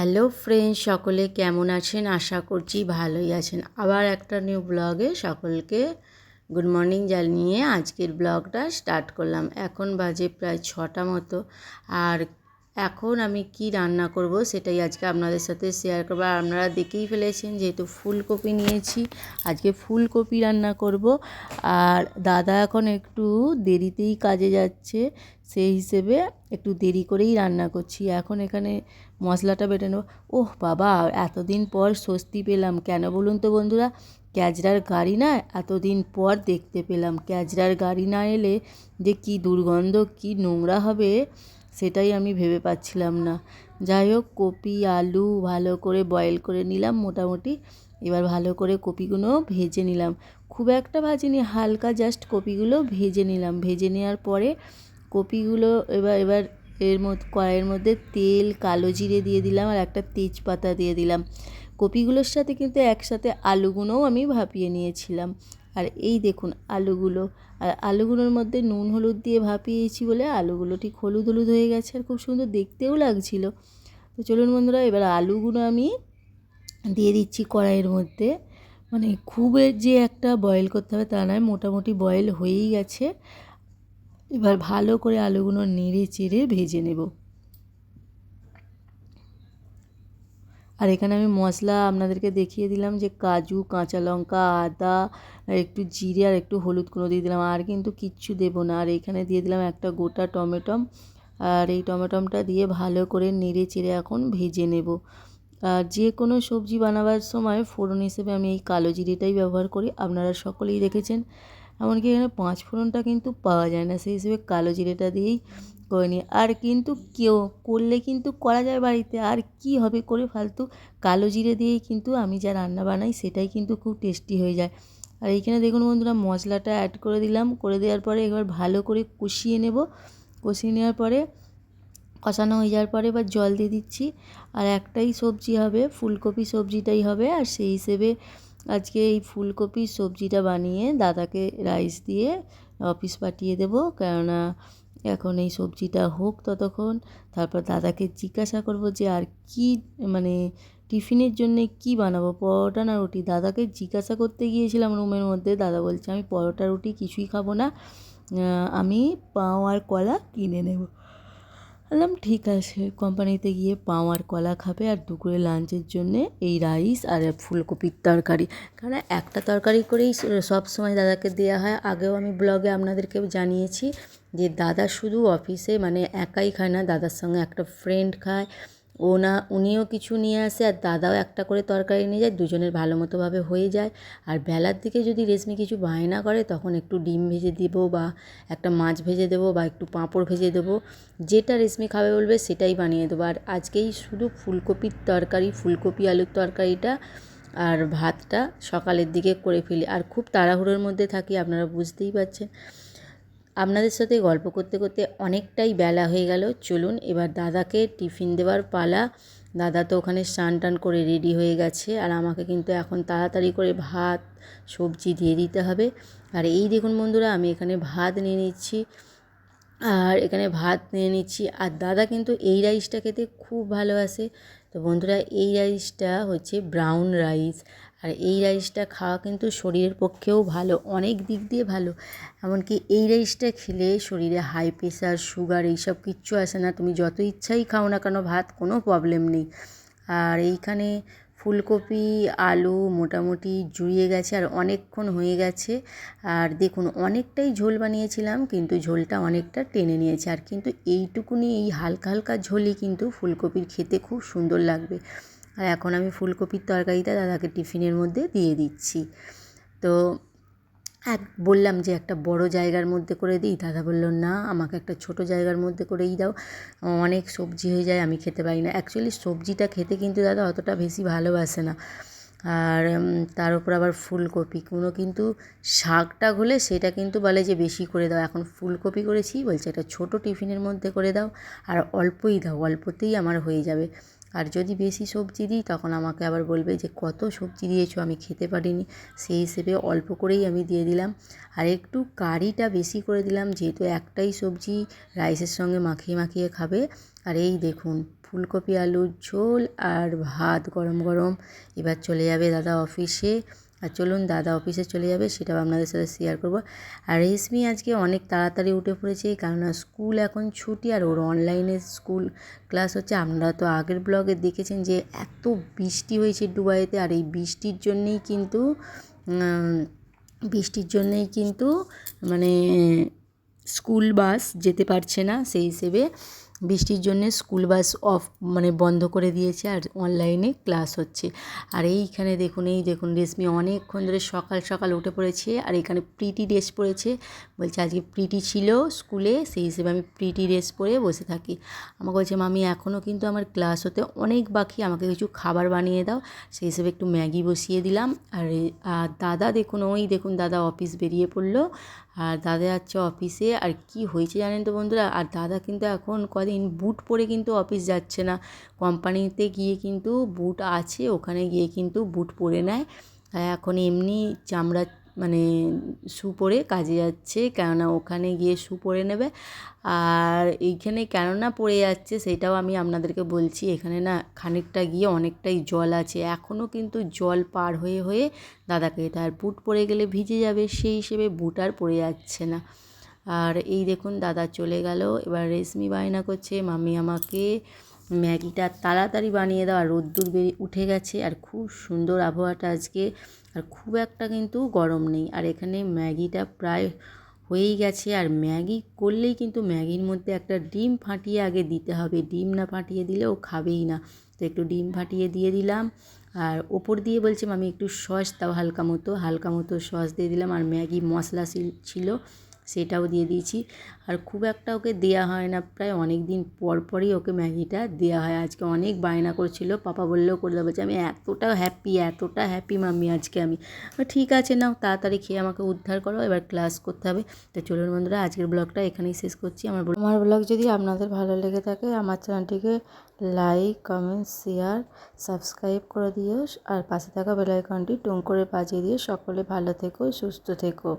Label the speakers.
Speaker 1: Hello friends সকলে কেমন আছেন? আশা করছি ভালোই আছেন। আবার একটা নিউ ব্লগে সকলকে গুড মর্নিং জানিয়ে আজকের ব্লগটা স্টার্ট করলাম। এখন বাজে প্রায় ছটা মতো। আর এখন আমি কি রান্না করব সেটাই আজকে আপনাদের সাথে শেয়ার করব। আর আপনারা দেখেই ফেলেছেন যেহেতু ফুলকপি নিয়েছি, আজকে ফুলকপি রান্না করব। আর দাদা এখন একটু দেরিতেই কাজে যাচ্ছে, সেই হিসেবে একটু দেরি করেই রান্না করছি। এখন এখানে মশলাটা বেটে নেব। ওহ বাবা, এতদিন পর স্বস্তি পেলাম। কেন বলুন তো বন্ধুরা, ক্যাজরার গাড়ি না, এতদিন পর দেখতে পেলাম। ক্যাজরার গাড়ি না এলে যে কি দুর্গন্ধ, কি নোংরা হবে। সেটাই আমি ভেবে পাচ্ছিলাম না। যাই হোক, কপি, আলু ভালো করে বয়েল করে নিলাম মোটামুটি। এবার ভালো করে কপিগুলো ভেজে নিলাম। খুব একটা ভাজিনি, হালকা জাস্ট কপিগুলো ভেজে নিলাম। ভেজে নেওয়ার পরে কপিগুলো এবার এবার এর মধ্যে কড়াইয়ের মধ্যে তেল, কালো জিরে দিয়ে দিলাম আর একটা তেজপাতা দিয়ে দিলাম। কপিগুলোর সাথে কিন্তু একসাথে আলুগুলোও আমি ভাপিয়ে নিয়েছিলাম। আর এই দেখুন আলুগুলো। আর আলুগুলোর মধ্যে নুন, হলুদ দিয়ে ভাপিয়েছি বলে আলুগুলো ঠিক হলুদ হলুদ হয়ে গেছে আর খুব সুন্দর দেখতেও লাগছিল। তো চলুন বন্ধুরা, এবার আলুগুলো আমি দিয়ে দিচ্ছি কড়াইয়ের মধ্যে। মানে খুব যে একটা বয়েল করতে হবে তা নয়, মোটামুটি বয়েল হয়েই গেছে। এবার ভালো করে আলুগুলো নেড়ে চেড়ে ভেজে নেব। আর এখানে আমি মশলা আপনাদেরকে দেখিয়ে দিলাম যে কাজু, কাঁচা লঙ্কা, আদা একটু জিরে আর একটু হলুদ গুঁড়ো দিয়ে দিলাম। আর কিন্তু কিচ্ছু দেবো না। আর এখানে দিয়ে দিলাম একটা গোটা টমেটম আর এই টমেটমটা দিয়ে ভালো করে নেড়ে চেড়ে এখন ভেজে নেব। আর যে কোনো সবজি বানাবার সময় ফোড়ন হিসেবে আমি এই কালো জিরেটাই ব্যবহার করি। আপনারা সকলেই দেখেছেন। এমনকি এখানে পাঁচ ফোড়নটা কিন্তু পাওয়া যায় না, সেই হিসেবে কালো জিরেটা দিয়েই করে নিই। আর কিন্তু কেউ করলে কিন্তু করা যায় বাড়িতে, আর কি হবে করে ফালতু কালো জিরে দিয়েই কিন্তু আমি যা রান্না বানাই সেটাই কিন্তু খুব টেস্টি হয়ে যায়। আর এইখানে দেখুন বন্ধুরা, মশলাটা অ্যাড করে দিলাম, করে দেওয়ার পরে এবার ভালো করে কষিয়ে নেব। কষিয়ে নেওয়ার পরে, কষানো হয়ে যাওয়ার পরে এবার জল দিয়ে দিচ্ছি। আর একটাই সবজি হবে, ফুলকপি সবজিটাই হবে, আর সেই হিসেবে আজকে এই ফুলকপির সবজিটা বানিয়ে দাদাকে রাইস দিয়ে অফিস পাঠিয়ে দেবো। কেননা এখন এই সবজিটা হোক ততক্ষণ। তারপর দাদাকে জিজ্ঞাসা করব যে, আর কি মানে টিফিনের জন্য কি বানাবো? পরোটা না রুটি। দাদাকে জিজ্ঞাসা করতে গিয়েছিলাম রুমের মধ্যে। দাদা বলছে, আমি পরোটা রুটি কিছুই খাব না। আমি পাও আর কলা কিনে নেব। বললাম, ঠিক আছে, কোম্পানিতে গিয়ে পাও আর কলা খাবে আর দুপুরে লাঞ্চের জন্য এই রাইস আর ফুলকপির তরকারি। কারণ একটা তরকারি করেই সব সময় দাদাকে দেওয়া হয়। আগেও আমি ব্লগে আপনাদেরকে জানিয়েছি যে দাদা শুধু অফিসে মানে একাই খায় না, দাদার সঙ্গে একটা ফ্রেন্ড খায়। ও না উনিও কিছু নিয়ে আসে আর দাদাও একটা করে তরকারি নিয়ে যায়, দুজনের ভালো মতোভাবে হয়ে যায়। আর বেলার দিকে যদি রেশমি কিছু বায়না করে, তখন একটু ডিম ভেজে দেবো বা একটা মাছ ভেজে দেবো বা একটু পাঁপড় ভেজে দেবো। যেটা রেশমি খাবে বলবে, সেটাই বানিয়ে দেবো। আর আজকেই শুধু ফুলকপির তরকারি, ফুলকপি আলুর তরকারিটা আর ভাতটা সকালের দিকে করে ফেলি। আর খুব তাড়াহুড়োর মধ্যে থাকি, আপনারা বুঝতেই পারছেন। আপনাদের সাথে গল্প করতে করতে অনেকটাই বেলা হয়ে গেল। চলুন, এবার দাদাকে টিফিন দেওয়ার পালা। দাদা তো ওখানে স্নান টান করে রেডি হয়ে গেছে। আর আমাকে কিন্তু এখন তাড়াতাড়ি করে ভাত, সবজি দিয়ে দিতে হবে। আর এই দেখুন বন্ধুরা, আমি এখানে ভাত নিয়ে নিচ্ছি। আর এখানে ভাত নিয়ে নিচ্ছি। আর দাদা কিন্তু এই রাইসটা খেতে খুব ভালোবাসে। তো বন্ধুরা, এই রাইসটা হচ্ছে ব্রাউন রাইস আর এই রাইসটা খাওয়া কিন্তু শরীরের পক্ষেও ভালো, অনেক দিক দিয়ে ভালো। এমনকি এই রাইসটা খেলে শরীরে হাই প্রেশার সুগার এইসব কিচ্ছু আসে না। তুমি যত ইচ্ছাই খাও না কেন, ভাত কোনো প্রবলেম নেই। আর এইখানে ফুলকপি, আলু মোটামুটি জুড়িয়ে গেছে আর অনেকক্ষণ হয়ে গেছে। আর দেখুন, অনেকটাই ঝোল বানিয়েছিলাম, কিন্তু ঝোলটা অনেকটা টেনে নিয়েছে। আর কিন্তু এইটুকুনি, এই হালকা হালকা ঝোলই কিন্তু ফুলকপির খেতে খুব সুন্দর লাগবে। আর এখন আমি ফুলকপির তরকারিটা দাদাকে টিফিনের মধ্যে দিয়ে দিচ্ছি। তো এক, বললাম যে একটা বড় জায়গার মধ্যে করে দিই। দাদা বলল, না, আমাকে একটা ছোট জায়গার মধ্যে করেই দাও। অনেক সবজি হয়ে যায়, আমি খেতে পারি না। অ্যাকচুয়ালি সবজিটা খেতে কিন্তু দাদা অতটা বেশি ভালোবাসে না। আর তার উপর আবার ফুলকপি। কোনো কিন্তু শাকটা হলে সেটা কিন্তু বলে যে বেশি করে দাও। এখন ফুলকপি করেছি, বলছে এটা ছোটো টিফিনের মধ্যে করে দাও। আর অল্পই দাও, অল্পতেই আমার হয়ে যাবে। আর যদি বেশি সবজি দিই, তখন আমাকে আবার বলবে যে, কত সবজি দিয়েছ? আমি খেতে পারিনি। সেই হিসেবে অল্প করেই আমি দিয়ে দিলাম। আর একটু কারিটা বেশি করে দিলাম, যেহেতু একটাই সবজি রাইসের সঙ্গে মাখিয়ে মাখিয়ে খাবে। আর এই দেখুন, ফুলকপি, আলুর ঝোল আর ভাত গরম গরম। এবার চলে যাবে দাদা অফিসে। আর চলুন দাদা অফিসে চলে যাবে, সেটাও আপনাদের সাথে শেয়ার করব। আর রেশমি আজকে অনেক তাড়াতাড়ি উঠে পড়েছে, কেননা স্কুল এখন ছুটি আর ওর অনলাইনে স্কুল ক্লাস হচ্ছে। আপনারা তো আগের ব্লগে দেখেছেন যে এত বৃষ্টি হয়েছে দুবাইতে, আর এই বৃষ্টির জন্যেই কিন্তু বৃষ্টির জন্যেই কিন্তু মানে স্কুল বাস যেতে পারছে না সেই হিসেবে। বৃষ্টির জন্যে স্কুল বাস অফ মানে বন্ধ করে দিয়েছে আর অনলাইনে ক্লাস হচ্ছে। আর এইখানে দেখুন, এই দেখুন, রেশমি অনেকক্ষণ ধরে সকাল সকাল উঠে পড়েছে আর এখানে প্রিটি ড্রেস পরেছে। বলছে আজকে প্রিটি ছিল স্কুলে সেই হিসেবে আমি প্রিটি ড্রেস পরে বসে থাকি। আমাকে বলছে, মামি এখনও কিন্তু আমার ক্লাস হতে অনেক বাকি, আমাকে কিছু খাবার বানিয়ে দাও। সেই হিসেবে একটু ম্যাগি বসিয়ে দিলাম। আর দাদা দেখুন, ওই দেখুন দাদা অফিস বেরিয়ে পড়ল। আর দাদা যাচ্ছে অফিসে আর কি হয়েছে জানেন তো বন্ধুরা? আর দাদা কিন্তু এখন কদিন বুট পরে কিন্তু অফিস যাচ্ছে না। কোম্পানিতে গিয়ে কিন্তু বুট আছে, ওখানে গিয়ে কিন্তু বুট পরে নেয়। এখন এমনি চামড়া মানে শু পরে কাজে যাচ্ছে, কেননা ওখানে গিয়ে শু পরে নেবে। আর এইখানে কেননা পড়ে যাচ্ছে সেটাও আমি আপনাদেরকে বলছি, এখানে না খানিকটা গিয়ে অনেকটাই জল আছে। এখনও কিন্তু জল পার হয়ে হয়ে দাদাকে তার বুট পরে গেলে ভিজে যাবে, সেই হিসেবে বুট আর পরে যাচ্ছে না। আর এই দেখুন দাদা চলে গেল, এবার রেশমি বায়না করছে, মামি আমাকে ম্যাগিটা তাড়াতাড়ি বানিয়ে দেওয়া রোদ্দুর বেরিয়ে উঠে গেছে, আর খুব সুন্দর আবহাওয়াটা আজকে, আর খুব একটা কিন্তু গরম নেই। আর এখানে ম্যাগিটা প্রায় হয়েই গেছে, আর ম্যাগি করলেই কিন্তু ম্যাগির মধ্যে একটা ডিম ফাটিয়ে আগে দিতে হবে। ডিম না ফাটিয়ে দিলে ও খাবেই না। তো একটু ডিম ফাটিয়ে দিয়ে দিলাম, আর ওপর দিয়ে বলছে আমি একটু সস দাও হালকা মতো। হালকা মতো সস দিয়ে দিলাম, আর ম্যাগি মশলা ছিল। সেটাও দিয়ে দিয়েছি। আর খুব একটা ওকে দেয়া হয় না। প্রায় অনেক দিন পর পরই ওকে ম্যাগিটা দেওয়া হয়। আজকে অনেক বায়না করছিল। পাপা বললেও করে দেবো বলছে, আমি এতটা হ্যাপি এতটা হ্যাপি মাম্মি আজকে আমি। ঠিক আছে, নাও তাড়াতাড়ি খেয়ে আমাকে উদ্ধার করো, এবার ক্লাস করতে হবে। তো চলুন বন্ধুরা, আজকের ব্লগটা এখানেই শেষ করছি। আমার আমার ব্লগ যদি আপনাদের ভালো লেগে থাকে, আমার চ্যানেলটিকে লাইক কমেন্ট শেয়ার সাবস্ক্রাইব করে দিও। আর পাশে থাকা বেল আইকনটি টুং করে বাজিয়ে দিও। সকলে ভালো থেকো, সুস্থ থেকো।